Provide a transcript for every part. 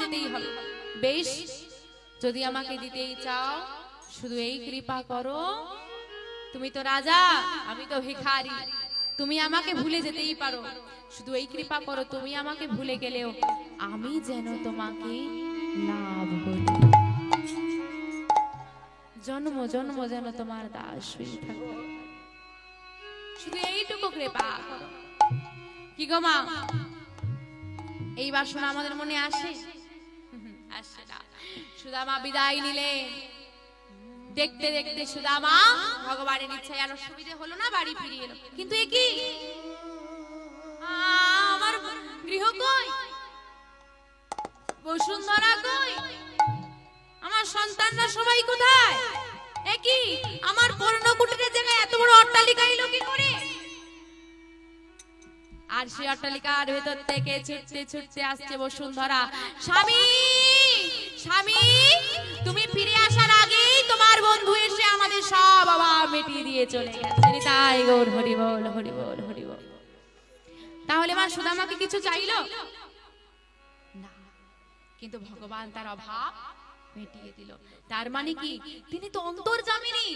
যেতেই হবে। বেশ, যদি আমাকে দিতেই চাও, শুধু এই কৃপা করো। তুমি তো রাজা, আমি তো ভিখারি। তুমি আমাকে ভুলে যেতেই পারো। শুধু এই কৃপা করো, তুমি আমাকে ভুলে গেলেও আমি যেন তোমাকে লাভ করি। জন্ম জন্ম যেন তোমার দাস হয়ে থাকো। শুধু এইটুকু কৃপা কি গো মা? এই বাসনা আমাদের মনে আসে? আসে সুদামা বিদায় দেখতে দেখতে সুদামা ভগবানের ইচ্ছায় হলো না বাড়ি ফিরিয়ে এলো। কিন্তু এ কি? আমার গৃহ কই? বসুন্ধরা কই? আমার সন্তানরা সবাই কোথায়? এ কি? আমার পর্ণকুটিরের জায়গায় এত বড় অট্টালিকা এলো কি করে? আর সে অট্টালিকার ভেতর থেকে ছুটতে ছুটতে আসছে বসুন্ধরা। স্বামী! স্বামী! তুমি ফিরে আসার আগেই তোমার বন্ধু এসে আমাদের সব অভাব মিটিয়ে দিয়ে চলে গেছে। তাই গৌর, হরি বল হরি বল হরি বল। তাহলে মা সুদামাকে কিছু চাইলো? না, কিন্তু ভগবান তার অভাব মিটিয়ে দিল। তার মানে কি? তিনি তো অন্তর অন্তর্জামিনী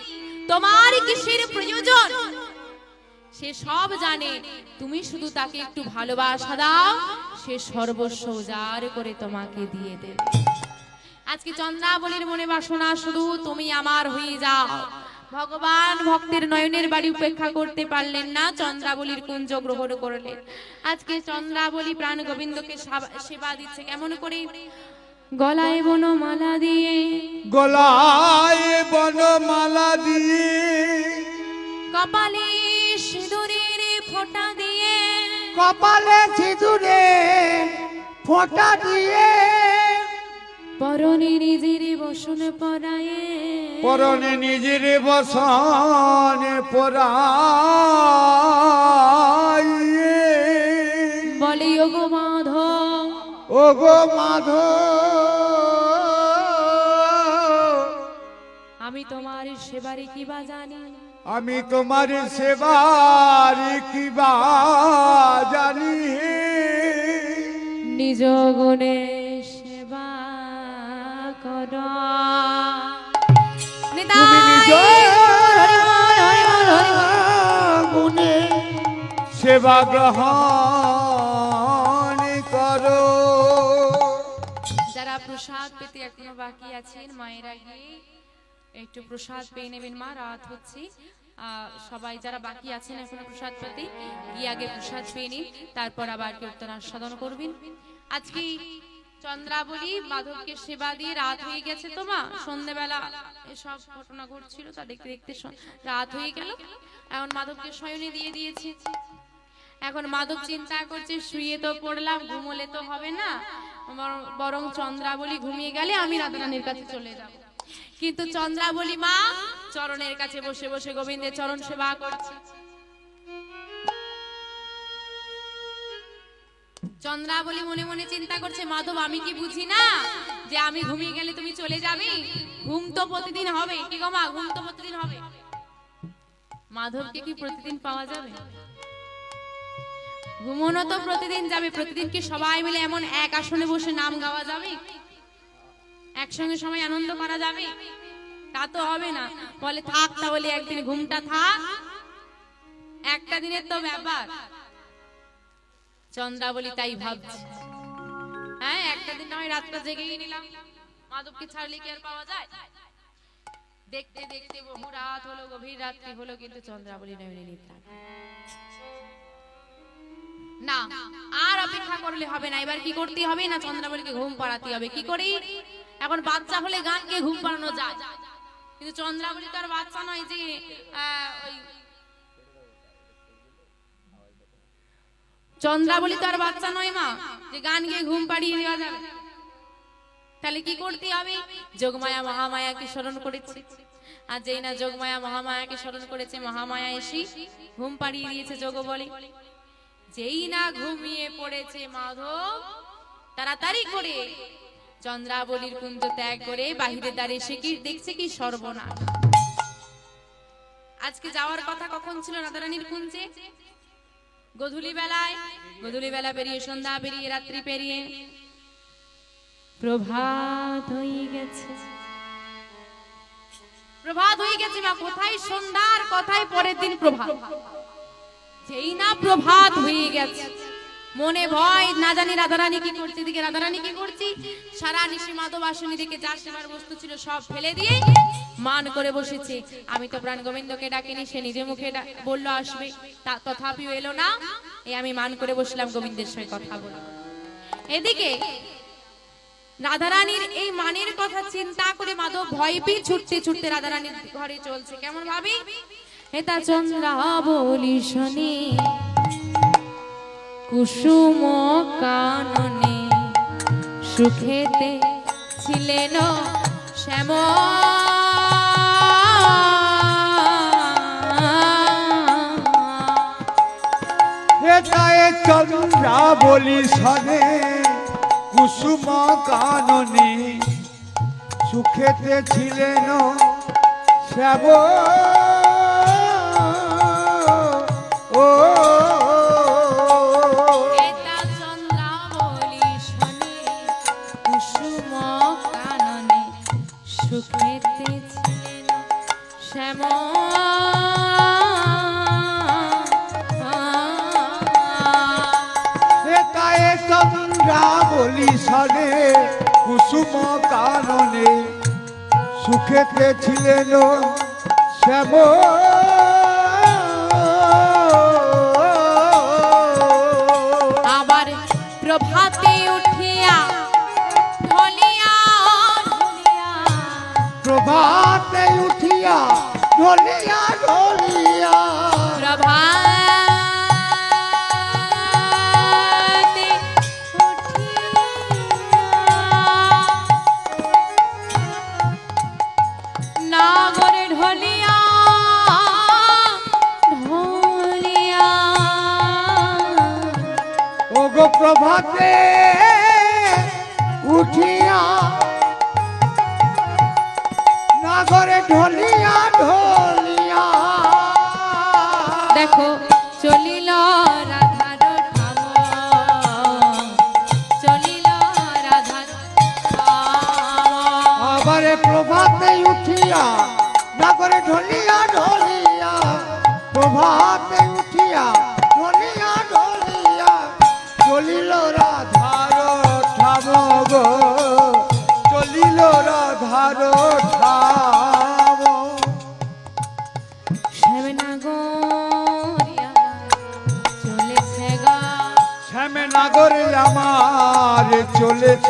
তোমার কিসের প্রয়োজন? সে সব জানে। তুমি শুধু তাকে একটু ভালোবাসা দাও সে সর্বস্ব উজাড় করে তোমাকে দিয়ে দেবে। আজকে চন্দ্রাবলীর মনে বাসনা শুধু তুমি আমার হয়ে যাও। ভগবান ভক্তের নয়নের বাড়ি উপেক্ষা করতে পারলেন না চন্দ্রাবলীর কুঞ্জ গ্রহণ করলেন। আজকে চন্দ্রাবলী প্রাণ গোবিন্দকে সেবা দিচ্ছে কেমন করে? গলায় বনমালা দিয়ে। গলায় বনমালা দিয়ে। কপালে ফোঁটা দিয়ে। কপালে সিঁদুরে ফোঁটা দিয়ে। পরনে নিজের বসন পরায়ে। পরনে নিজের বসনে পরাইয়ে বলে ওগো মাধব ও গো মাধ আমি তোমার সেবারে কি বা জানি? আমি তোমার সেবার কিবা জানি নিজ গুণে সেবা কর। গুণে সেবা গ্রহণ করো। যারা প্রসাদ পেতে এখনও বাকি আছেন মায়েরা গিয়ে একটু প্রসাদ পেয়ে নেবেন মা, রাত হচ্ছে। সবাই যারা বাকি আছেন এখনও প্রসাদ পেতে, গিয়ে আগে প্রসাদ পেয়ে নিন, তারপর আবার কীর্তন আস্বাদন করবেন। আজকে চন্দ্রাবলী, মাধবকে সেবা দিয়ে রাত হয়ে গেছে তো মা? সন্ধেবেলা এসব ঘটনা ঘটছিল, তা দেখতে দেখতে রাত হয়ে গেল। এখন মাধবকে শয়নে দিয়ে দিয়েছে। এখন মাধব চিন্তা করছে, শুয়ে তো পড়লাম, ঘুমোলে তো হবে না। বরং চন্দ্রাবলী ঘুমিয়ে গেলে আমি রাধারানীর কাছে চলে যাব। কিন্তু চন্দ্রাবলী মা চরণের কাছে বসে বসে গোবিন্দের চরণ সেবা করছে। চন্দ্রাবলী মনে মনে চিন্তা করছে মাধব আমি কি বুঝি না যে আমি ঘুমিয়ে গেলে তুমি চলে যাবে? ঘুম তো প্রতিদিন হবে। কি গো মা ঘুম তো প্রতিদিন হবে। মাধবকে কি প্রতিদিন পাওয়া যাবে? ঘুমনো তো প্রতিদিন যাবে। প্রতিদিন কি সবাই মিলে এমন এক আসনে বসে নাম গাওয়া যাবে? একসঙ্গে সবাই আনন্দ করা যাবে? তা তো হবে না। বলে, থাক তাহলে, একদিন ঘুমটা থাক। একটা দিনের তো ব্যাপার। চন্দ্রাবলী তাই ভাবছে। হ্যাঁ একটা দিন নয়, রাতটা জেগেই নিলাম। মাধবকে ছাড়লে কি আর পাওয়া যায়? দেখতে দেখতে বহু রাত হলো, গভীর রাত্রি হলো, কিন্তু চন্দ্রাবলী নয়নে নিদ্রা। না, আর অপেক্ষা করলে হবে না। এবার কি করতে হবে না? চন্দ্রাবলীকে ঘুম পাড়াতে হবে। কি করি? এখন বাচ্চা হলে গানকে ঘুম পাড়ানো যায়। কিন্তু চন্দ্রাবলী তো আর বাচ্চা নয় যে চন্দ্রাবলী তো আর বাচ্চা নয় মা, যে গান গিয়ে ঘুম পাড়িয়ে দেওয়া যাবে। তাহলে কি করতে হবে? যোগমায়া মহামায়াকে স্মরণ করেছে। আর যেই না যোগমায়া মহামায়াকে স্মরণ করেছে, মহামায়া এসে ঘুম পাড়িয়ে দিয়েছে যোগ বলে যেই না ঘুমিয়ে পড়েছে মাধব, তাড়াতাড়ি করে চন্দ্রাবলীর কুঞ্জ ত্যাগ করে বাহিরে দাঁড়িয়ে সে কি দেখছে কি সর্বনাশ? আজকে যাওয়ার কথা কখন ছিল রাধারানীর কুঞ্জে? গধূলি বেলায় গধূলি বেলা পেরিয়ে সন্ধ্যা পেরিয়ে রাত্রি পেরিয়ে। প্রভাত হয়ে গেছে। প্রভাত হয়ে গেছে মা কোথায় সন্ধ্যার কথায় পরের দিন প্রভাত? যেই না প্রভাত হয়ে গেছে। মনে ভয়, না জানি রাধারানী কি করছে দিকে রাধারানী কি করছি? সারা নিশি মাধব আসনী দিকে যা সেবার বস্তু ছিল সব ফেলে দিয়ে মান করে বসেছে। আমি তো প্রাণ গোবিন্দকে ডাকিনি, সে নিজে মুখে বলল, আসবে। তা তথাপিও এলো না। এই আমি মান করে বসলাম, গোবিন্দের সঙ্গে কথা বলব এদিকে রাধারানীর এই মানের কথা চিন্তা করে মাধব ভয় পেয়ে ছুটতে ছুটতে রাধারানীর ঘরে চলছে। কেমন ভাবি? হেতা চন্দ্রা বলি শনি কুসুম কাননে সুখেতে ছিলেন শ্যাম। চন্দ্রা বলি সনে কুসুম কাননে সুখেতে ছিলেন শ্যাব ও সনে কুসুম কারণে সুখেতে ছিলেন শ্যাব ওগো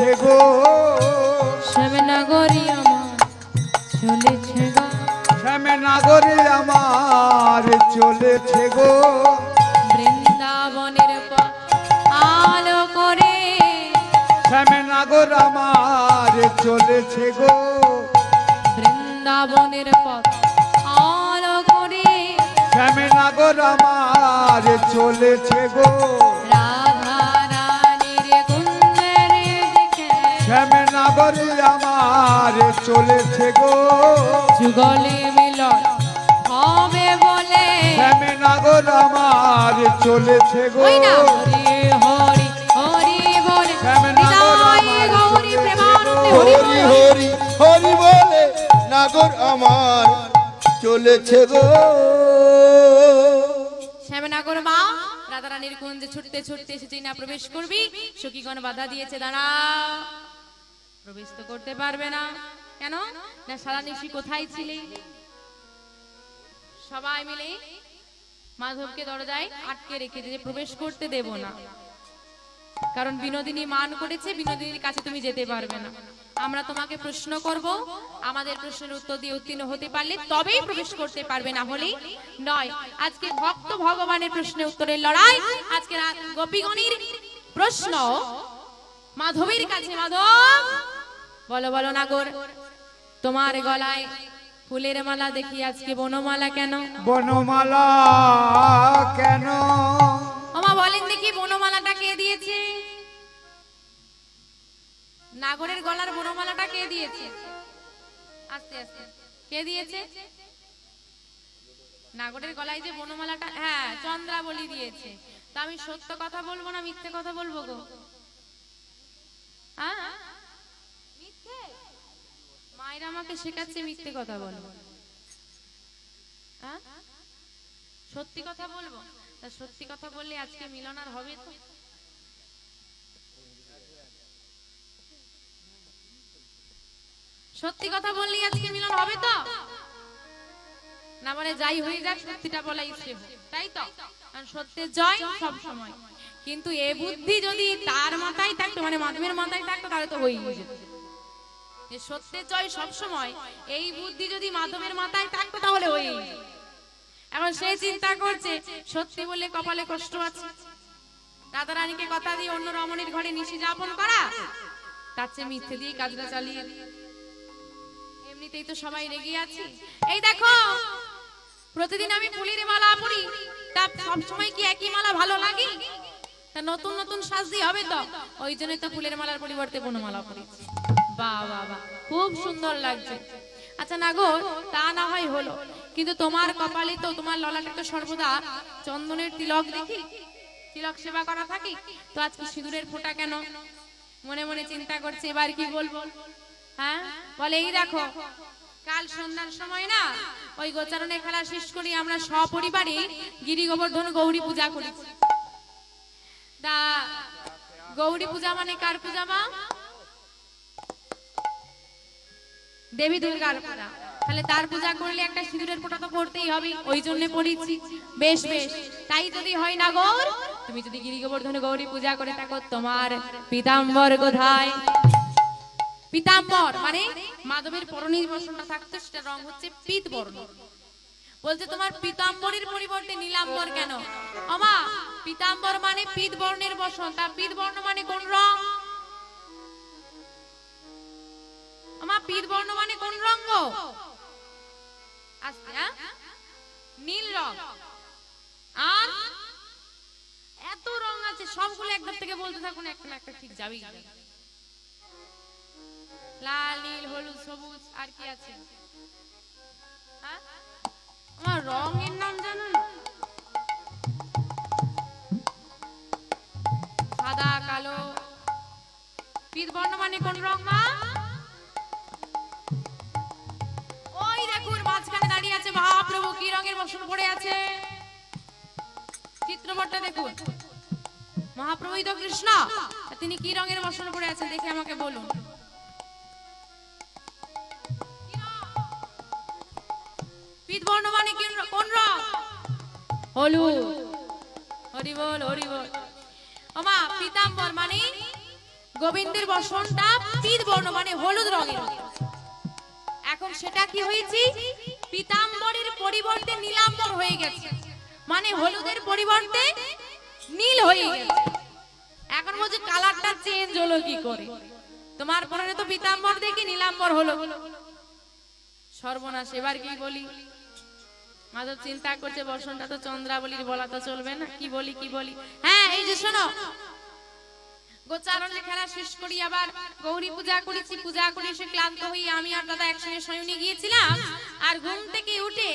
চলেছে গো। শ্যামনগরি আমার চলেছে গা। শ্যামে নাগরে আমার চলেছে গো। বৃন্দাবনের পথ আলো করে। শ্যামে নাগর আমার চলেছে গো। বৃন্দাবনের পথ আলো করে। শ্যামে নাগর আমার চলেছে গো। দিকে শ্যামে আমার চলেছে গো। যুগলে মিলন হবে বলে শ্যামে নাগর আমার চলেছে গো। হরি হরি হরি বলে। শ্যামনগর হরি হরি। হরি বলে নাগর আমার চলেছে গো। শ্যামনগর মা রাধারানীর কুঞ্জে ছুটতে ছুটতে এসেছি না প্রবেশ করবি সখীগণ বাধা দিয়েছে দাঁড়া। প্রবেশ তো করতে পারবে না। কেন? না, সারা নিশি কোথায় ছিলে? সবাই মিলে মাধবকে দরজায় আটকে রেখে যে প্রবেশ করতে দেব না। কারণ বিনোদিনী মান করেছে, বিনোদিনীর কাছে তুমি যেতে পারবে না। আমরা তোমাকে প্রশ্ন করব, আমাদের প্রশ্নের উত্তর দিয়ে উত্তীর্ণ হতে পারলে তবেই প্রবেশ করতে পারবে, না হলে নয়। আজকে ভক্ত ভগবানের প্রশ্নের উত্তরের লড়াই, আজকে গোপীগণের প্রশ্ন। মাধবীর কাছে, মাধব! বলো বলো নাগর তোমার গলায় ফুলের মালা দেখি আজকে বনমালা কেন? বনমালা কেন? ওমা বলেন দেখি বনমালাটা কে দিয়েছে? নাগরের গলার বনমালাটা কে দিয়েছে? আস্তে আস্তে। কে দিয়েছে? নাগরের গলায় যে বনমালাটা হ্যাঁ চন্দ্রা বলি দিয়েছে। তা আমি সত্য কথা বলব না মিথ্যে কথা বলব গো? হ্যাঁ মায়েরা আমাকে শেখাচ্ছে মিথ্যে কথা বলব হ্যাঁ? সত্যি কথা বলব? তা সত্যি কথা বললে আজকে মিলন আর হবে তো? সত্যি কথা বললি আজকে মিলন হবে তো? না মানে যাই হয়ে যাক, সত্যিটা বলাই তাই তো? কারণ সত্যের জয় সব সময়। কিন্তু এ বুদ্ধি যদি তার মাথায় থাকতো মানে মাধবের মাথায় থাকতো, তাহলে তো হয়েই যেত। যে সত্যের জয় সব সময় এই বুদ্ধি যদি মাধবের মাথায় থাকতো তাহলে যেত। এখন সে চিন্তা করছে, সত্যি বলে কপালে কষ্ট আছে। রাধা রানীকে কথা দিয়ে অন্য রমণীর ঘরে নিশি যাপন করা, তার চেয়ে মিথ্যে দিয়ে কাজটা চালিয়ে এমনিতেই তো সবাই রেগে আছি। এই দেখো, প্রতিদিন আমি ফুলের মালা পরি, তা সব সময় কি একই মালা ভালো লাগে? তা নতুন নতুন সাজ দিয়ে হবে তো? ওই জন্যই তো ফুলের মালার পরিবর্তে বনমালা পরেছি। বাহ বাহ খুব সুন্দর লাগছে। আচ্ছা না গো, তা না হয় হলো। কিন্তু তোমার কপালে তো, তোমার ললাটে তো সর্বদা চন্দনের তিলক দেখি। তিলক সেবা করা থাকি। তো আজকে সিঁদুরের ফোঁটা কেন? মনে মনে চিন্তা করছে, এবার কি বলব? হ্যাঁ? বলে, এই দেখো, কাল সন্ধ্যার সময় না, ওই গোচারণে খেলা শেষ করি, আমরা সপরিবারে গিরি গোবর্ধন গৌরী পূজা করেছি। তা গৌরী পূজা মানে কার পূজা মা? দেবী দুর্গার পূজা। তাহলে তার পূজা করলে একটা সিঁদুরের ফোঁটা তো করতেই হবে, ওই জন্য পড়েছি। বেশ বেশ, তাই যদি হয় না গৌর, তুমি যদি গিরি গোবর্ধন গৌরী পূজা করে থাকো, তোমার পিতাম্বর কোথায়? পিতাম্বর মানে মাধবের পরনীর বসনটা থাকতো, সেটা রং হচ্ছে পিত বর্ণ। বলছে, তোমার পিতাম্বরের পরিবর্তে নীলাম্বর কেন? আমা পিতাম্বর মানে পিত বর্ণের বসন, তা পিত বর্ণ মানে কোন রং? পিত বর্ণ মানে কোন রঙ গো? আস্তে হ্যাঁ? নীল রং। আর এত রং আছে, সবগুলো একদম থেকে বলতে থাকুন, একটা না একটা ঠিক যাবেই। লাল, নীল, হলুদ, সবুজ, আর কি আছে? আমার রঙের নাম জানো সাদা, কালো। পিত বর্ণ মানে কোন রং, মা? রঙের পড়ে আছে। চিত্রপটটা দেখুন। মহাপ্রভুই তো কৃষ্ণ তিনি কি রঙের বসন পড়ে আছেন দেখে আমাকে বলুন। কোন হরি বল মানে গোবিন্দের বসনটা পিত বর্ণ মানে হলুদ রঙের। এখন সেটা কি হয়েছে? পিতাম্বরের পরিবর্তে নীলাম্বর হয়ে গেছে। মানে হলুদের পরিবর্তে নীল হয়ে গেছে। এখন বলছে কালারটা চেঞ্জ হলো কি করে? তোমার পরনে তো পিতাম্বর দেখি, নীলাম্বর হলো। সর্বনাশ, এবার কি বলি? মাধব চিন্তা করছে বসনটা তো চন্দ্রাবলীর বলা তো চলবে না। কি বলি কি বলি? হ্যাঁ এই যে শোনো গোচারণে খেলা শেষ করি আবার। গৌরী পূজা করেছি, পূজা করে এসে ক্লান্ত হয়ে আমি আর দাদা একসঙ্গে শয়নে গিয়েছিলাম। আর ঘুম থেকে উঠে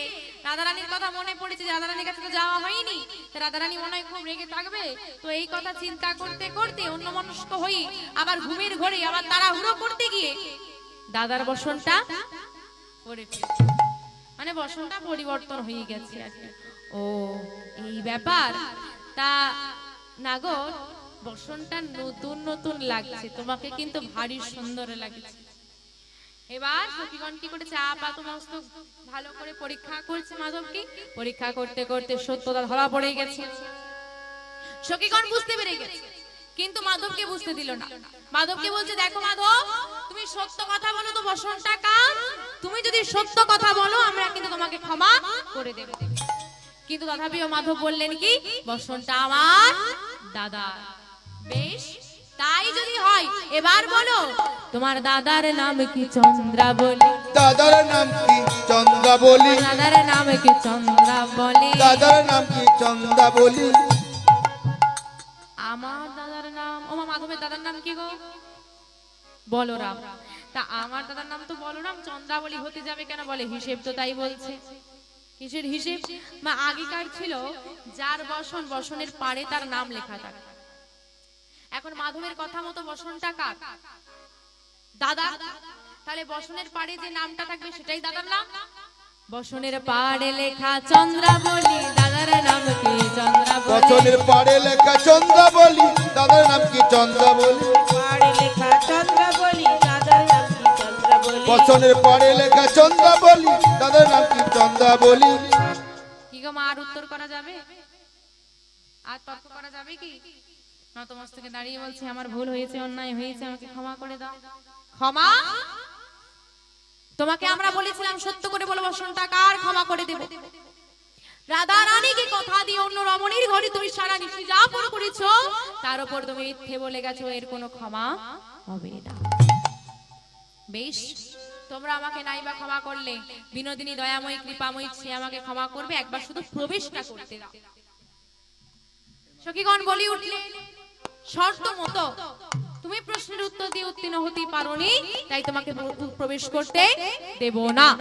রাধারানীর কথা মনে পড়েছে রাধারানীর কাছে তো যাওয়া হয়নি। রাধারানী মনে হয় খুব রেগে থাকবে। তো এই কথা চিন্তা করতে করতে অন্য মনস্ক হই, আবার ঘুমের ঘরে আবার তাড়াহুড়ো করতে গিয়ে দাদার বসনটা পড়ে মানে বসনটা পরিবর্তন হয়ে গেছে আর কি। ও, এই ব্যাপার। তা নাগর বসনটা নতুন নতুন লাগছে। তোমাকে কিন্তু ভারী সুন্দর লাগছে। এবার সখীগণ কি করেছে? আপা মস্ত ভালো করে পরীক্ষা করছে মাধবকে। পরীক্ষা করতে করতে সত্যতা ধরা পড়ে গেছে। সখীগণ বুঝতে পেরে গেছে। কিন্তু মাধবকে বুঝতে দিল না। মাধবকে বলছে, দেখো মাধব, তুমি সত্য কথা বলো তো বসনটা কার? তুমি যদি সত্য কথা বলো, আমরা কিন্তু তোমাকে ক্ষমা করে দেব। কিন্তু তথাপিও মাধব বললেন কি, বসনটা আমার দাদা। বেশ তাই যদি হয় এবার বলো। তোমার দাদার নাম কি চন্দ্রা বলি দাদার নাম কি চন্দ্রা বলি দাদার নাম কি চন্দ্রা বলি দাদার নাম কি চন্দ্রা বলি আমার দাদার নাম ও মা মাধবের দাদার নাম কি গো? বলরাম। তা আমার দাদার নাম তো বলরাম চন্দ্রাবলী হতে যাবে কেন বলে? হিসেব তো তাই বলছে। কিসের হিসেব? মা আগেকার ছিল যার বসন বসনের পারে তার নাম লেখা থাকে এখন মাধবের কথা মতো বসনটা কার? দাদা তাহলে বসনের পাড়ে যে নামটা থাকবে সেটাই দাদার নাম? বসনের পাড়ে লেখা চন্দ্রাবলী দাদার নাম কি চন্দ্রাবলী বচনের পাড়ে লেখা চন্দ্রাবলী দাদার নাম কি চন্দ্রাবলী পাড়ে লেখা চন্দ্রাবলী দাদার নাম কি চন্দ্রাবলী বচনের পাড়ে লেখা চন্দ্রাবলী দাদার নাম কি চন্দ্রাবলী কি গো মা আর উত্তর করা যাবে? আর তর্ক করা যাবে কি? নতমস্তকে দাঁড়িয়ে বলছে, আমার ভুল হয়েছে, অন্যায় হয়েছে, আমাকে ক্ষমা করে দাও। ক্ষমা? তোমাকে আমরা বলেছিলাম সত্য করে বলো বসনটা কার ক্ষমা করে দেব? রাধা রানীকে কথা দিয়ে অন্য রমণীর ঘরে তুমি সারা নিশি যা পুরো করেছ, তার উপর তুমি মিথ্যে বলে গেছো, এর কোনো ক্ষমা হবে না। বেশ, তোমরা আমাকে নাইবা ক্ষমা করলে, বিনোদিনী দয়াময়ী, কৃপাময়ী সে আমাকে ক্ষমা করবে, একবার শুধু প্রবেশটা করতে দাও। সখীগণ বলি উঠলে শর্ত মতো। তুমি প্রশ্নের উত্তর দিয়ে উত্তীর্ণ হতে পারোনি, তাই তোমাকে প্র- প্রবেশ করতে দেব না।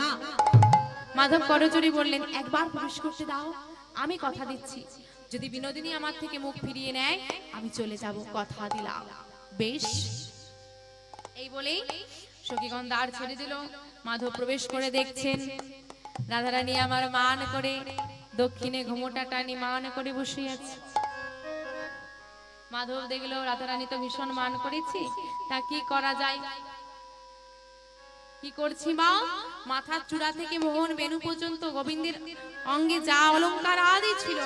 মাধব করচুরি বললেন, একবার প্রবেশ করতে দাও, আমি কথা দিচ্ছি। যদি বিনোদিনী আমার থেকে মুখ ফিরিয়ে নেয়, আমি চলে যাব, কথা দিলাম। বেশ। এই বলেই সখীগণ দ্বার ছেড়ে দিল। মাধব প্রবেশ করে দেখছেন। রাধারানী আমার মান করে দক্ষিণে ঘুমোটা টানি মান করে বসে আছে। মাধব দেখল রাধারানী তো ভীষণ মান করেছি। তা কি করা যায়? কি করছি মা? মাথার চূড়া থেকে মোহন বেনু পর্যন্ত গোবিন্দের অঙ্গে যা অলংকার আদি ছিল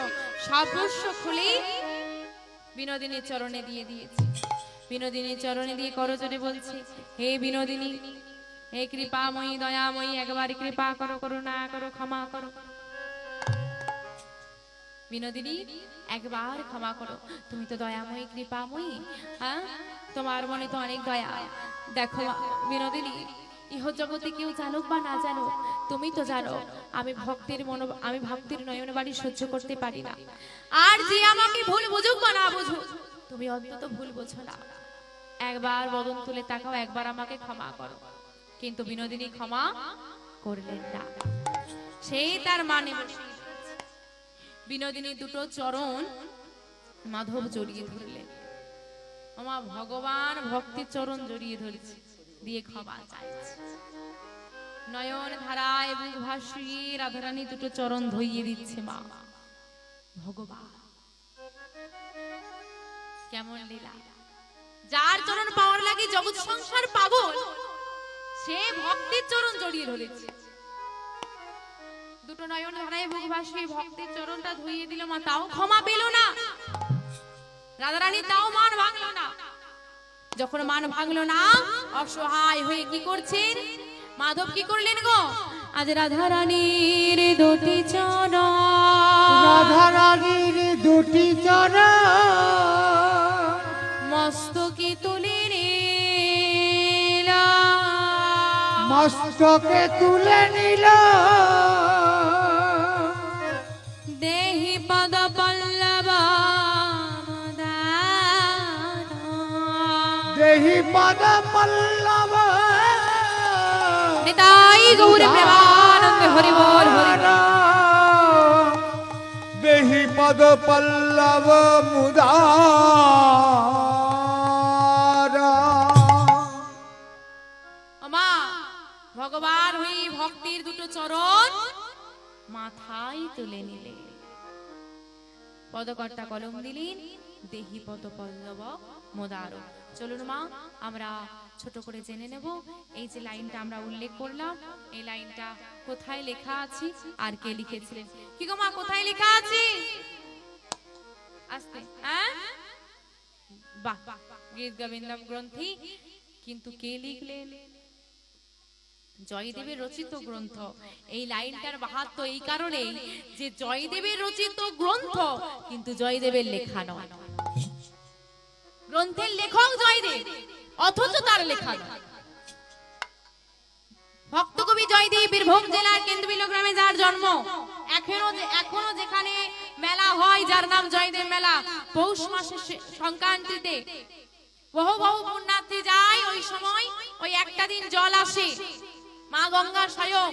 সর্বস্ব খুলে বিনোদিনীর চরণে দিয়ে দিয়েছি। বিনোদিনীর চরণে দিয়ে করজনে বলছি, হে বিনোদিনী, হে কৃপাময়ী, দয়াময়ী, একবার কৃপা করো করো না করো, ক্ষমা করো। বিনোদিনী একবার ক্ষমা করো। তুমি তো দয়াময়ী, কৃপাময়ী হ্যাঁ? তোমার মনে তো অনেক দয়া। দেখো, বিনোদিনী ইহ জগতে কেউ জানুক বা না জানুক, তুমি তো জানো, আমি ভক্তির মনো, আমি ভক্তির নয়ন বাড়ি সহ্য করতে পারি না। আর যে আমাকে ভুল বুঝুক বা না বুঝুক, তুমি অন্তত ভুল বোঝো না। একবার বদন তুলে তাকাও, একবার আমাকে ক্ষমা করো। কিন্তু বিনোদিনী ক্ষমা করলেন না। সেই তার মানে দিয়েছে। বিনোদিনী দুটো চরণ মাধব জড়িয়ে ধরলেন আমার ভগবান ভক্তির চরণ জড়িয়ে ধরেছে, দিয়ে ক্ষমা চাইছে। নয়ন ধারায় বুক ভাসিয়ে রাধারানী দুটো চরণ ধইয়ে দিচ্ছে মা, ভগবান। কেমন লীলা। যার চরণ পাওয়ার লাগে জগৎ সংসার পাগল, সে ভক্তির চরণ জড়িয়ে ধরেছে। দুটো নয়ন ধারায় বুক ভাসিয়ে ভক্তির চরণটা ধুইয়ে দিল মা তাও ক্ষমা পেল না। রাধারানী তাও মান ভাঙলো না। যখন মান ভাঙলো না অসহায় হয়ে কি করছেন? মাধব কি করলেন গো? আজ রাধারানীর দুটি চরণ। রাধা রানীর দুটি চরণ। মস্তকে তুলে নিলাম। মস্তকে তুলে নিল দেহি পদ পল্লব নিতাই গৌর প্রেমানন্দ হরি বল হরি বল। দেহি পদ পল্লব মুদার মা ভগবান হই ভক্তির দুটো চরণ মাথায় তুলে নিলে পদকর্তা কলম দিলেন দেহি পদ পল্লব মোদার চলুন মা, আমরা ছোট করে জেনে নেব এই যে লাইনটা আমরা উল্লেখ করলাম। এই লাইনটা কোথায় লেখা আছে আর কে লিখেছিলেন? কি গো মা, কোথায় লেখা আছে? আস্তে হ্যাঁ? বাহ, গীত গোবিন্দম গ্রন্থি, কিন্তু কে লিখলেন? জয়দেবের রচিত গ্রন্থ। এই লাইনটার বাহাত্ম এই কারণেই যে জয়দেবের রচিত গ্রন্থ, কিন্তু জয়দেবের লেখা নয়। গ্রন্থের লেখক জয়দেব, অথচ তার লেখা ভক্তকবি জয়দেব বীরভূম জেলার কেন্দ্রবিল গ্রামে যার জন্ম, এখনও এখনও যেখানে মেলা হয়, যার নাম জয়দেব মেলা, পৌষ মাসের সংক্রান্তিতে। বহু বহু পুণ্যার্থী যায় ওই সময়, ওই একটা দিন জল আসে, মা গঙ্গার স্বয়ং,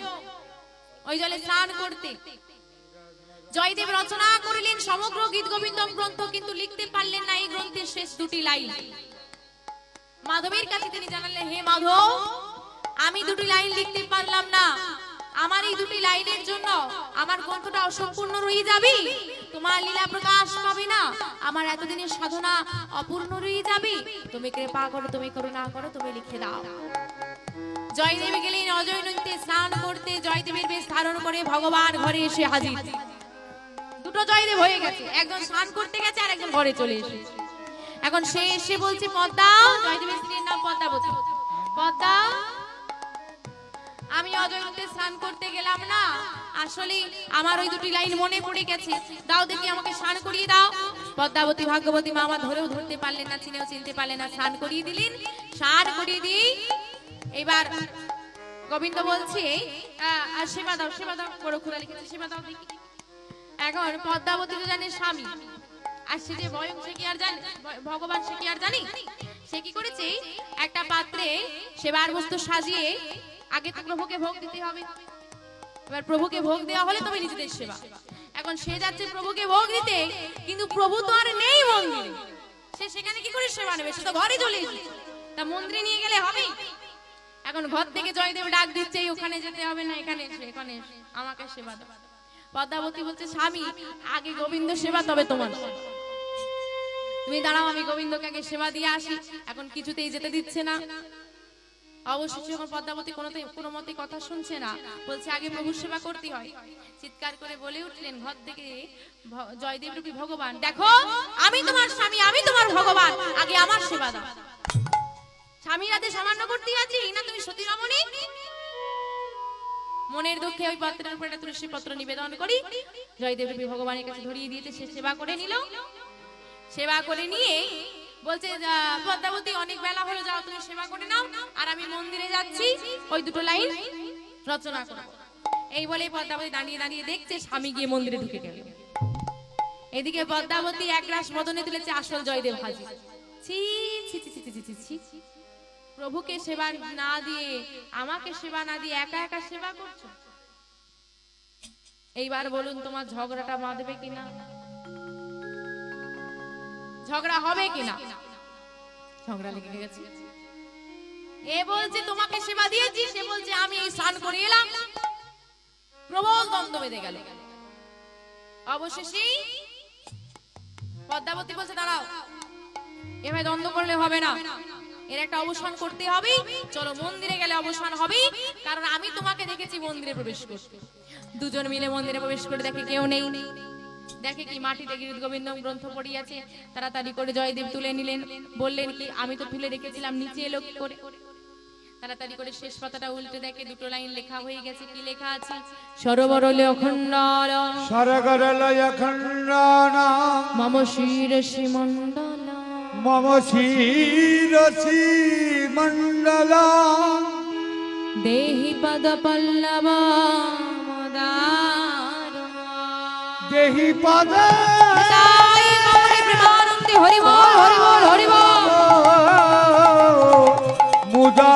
ওই জলে স্নান করতে। জয়দেব রচনা করিলেন সমগ্র গীত গোবিন্দম গ্রন্থ, কিন্তু লিখতে পারলেন না এই গ্রন্থের শেষ দুটি লাইন। মাধবের কাছে তিনি জানালেন, হে মাধব, আমি দুটি লাইন লিখতে পারলাম না। আমার এই দুটি লাইনের জন্য আমার গ্রন্থটা অসম্পূর্ণ রয়ে যাবে। তোমার লীলা প্রকাশ পাবে না। আমার এতদিনের সাধনা অপূর্ণ রয়ে যাবে। তুমি কৃপা করো, তুমি করুণা করো, তুমি লিখে দাও। জয়দেব গেলেন অজয় নদীতে স্নান করতে। জয়দেবের বেশ ধারণ করে ভগবান ঘরে এসে হাজির। দুটো জয়দেব হয়ে গেছে। একজন স্নান করতে গেছে আর একজন ঘরে চলে এসেছে। এখন সে এসে বলছে, পদ্মা, জয়দেবের স্ত্রীর নাম পদ্মাবতী পদ্মা, আমি অজয় নদীতে স্নান করতে গেলাম না। আসলে আমার ওই দুটি লাইন মনে পড়ে গেছে। দাও দেখি আমাকে স্নান করিয়ে দাও। পদ্মাবতী, ভাগ্যবতী মা আমার ধরেও ধরতে পারলেন না, চিনেও চিনতে পারলেন না। স্নান করিয়ে দিলেন, স্নান করিয়ে দিই এবার গোবিন্দ বলছে সেবা দাও সেবা দাও, বড় খোলা লিখেছে, সেবা দাও দেখি এখন পদ্মাবতী তো জানে স্বামী। আর সে যে বয়ং সে কি আর জানে? ভগবান সে কি আর জানি? সে কি করেছে? একটা পাত্রে সেবার বস্তু সাজিয়ে আগে তো প্রভুকে ভোগ দিতে হবে। এবার প্রভুকে ভোগ দেওয়া হলে তবে নিজেদের সেবা। এখন সে যাচ্ছে প্রভুকে ভোগ দিতে, কিন্তু প্রভু তো আর নেই মন্দিরে। সে সেখানে কি করে সেবা নেবে? সে তো ঘরে চলে তা মন্দিরে নিয়ে গেলে হবে? এখন ঘর থেকে জয়দেব ডাক দিচ্ছে ওখানে যেতে হবে না, এখানে এসে, এখানে আমাকে সেবা দাও। পদ্মাবতী বলছে, স্বামী, আগে গোবিন্দ সেবা, তবে তোমার। তুমি দাঁড়াও, আমি গোবিন্দকে আগে সেবা দিয়ে আসি। এখন কিছুতেই যেতে দিচ্ছে না। অবশেষে যখন পদ্মাবতী কোনোতে, কোনো মতে কথা শুনছে না। বলছে, আগে প্রভু সেবা করতে হয়। চিৎকার করে বলে উঠলেন ঘর থেকে জয়দেব রূপী ভগবান, দেখো, আমি তোমার স্বামী, আমি তোমার ভগবান। আগে আমার সেবা দাও। স্বামীর হাতে সামান্য করতে আছি, না তুমি সতী রমণী? মনের দুঃখে ওই পাত্রের উপরে একটা তুলসী পত্র নিবেদন করি জয়দেব রূপী ভগবানের কাছে ধরিয়ে দিয়েছে সে সেবা করে নিল সেবা করে নিয়ে বলছে পদ্মাবতী অনেক বেলা হলো যাও তুমি সেবা করে নাও আর আমি মন্দিরে যাচ্ছি ওই দুটো লাইন রচনা করো এই বলে পদ্মাবতী দাঁড়িয়ে দাঁড়িয়ে দেখছে স্বামী গিয়ে মন্দিরে ঢুকে গেল এদিকে পদ্মাবতী এক গ্লাস মদনে তুলেছে আসল জয়দেব হাজি ছি ছি ছি ছি ছি ছি ছি প্রভুকে সেবা না দিয়ে, আমাকে সেবা না দিয়ে একা একা সেবা করছ? এইবার বলুন, তোমার ঝগড়াটা বাঁধবে কিনা? ঝগড়া হবে কিনা? ঝগড়া লেগে গেছে। এ বলছে, তোমাকে সেবা দিয়েছি। সে বলছে, আমি এই স্নান করে এলাম। প্রবল দ্বন্দ্ব বেঁধে গেল। অবশেষে পদ্মাবতী বলছে, দাঁড়াও, এভাবে দ্বন্দ্ব করলে হবে না। এর একটা অবসান করতে হবে চলো মন্দিরে গেলে অবসান হবে কারণ আমি তোমাকে দেখেছি মন্দিরে প্রবেশ করতে। দুজন মিলে মন্দিরে প্রবেশ করে দেখে কেউ নেই। দেখে কি মাটিতে গিরিত গোবিন্দ গ্রন্থ পড়িয়াছে তাড়াতাড়ি করে জয়দেব তুলে নিলেন। বললেন কি আমি তো তুলে রেখেছিলাম নিচে এলো কি করে? তাড়াতাড়ি করে শেষ পাতাটা উল্টে দেখে দুটো লাইন লেখা হয়ে গেছে কি লেখা আছে? সরোবর অখণ্ডল। সরগরলয় খণ্ডনা মম শিরসি মণ্ডল মম শিরসি মণ্ডলা। দেহি পদ পল্লব দেহি পদ। হরিবল হরিবল হরিবল মুদা।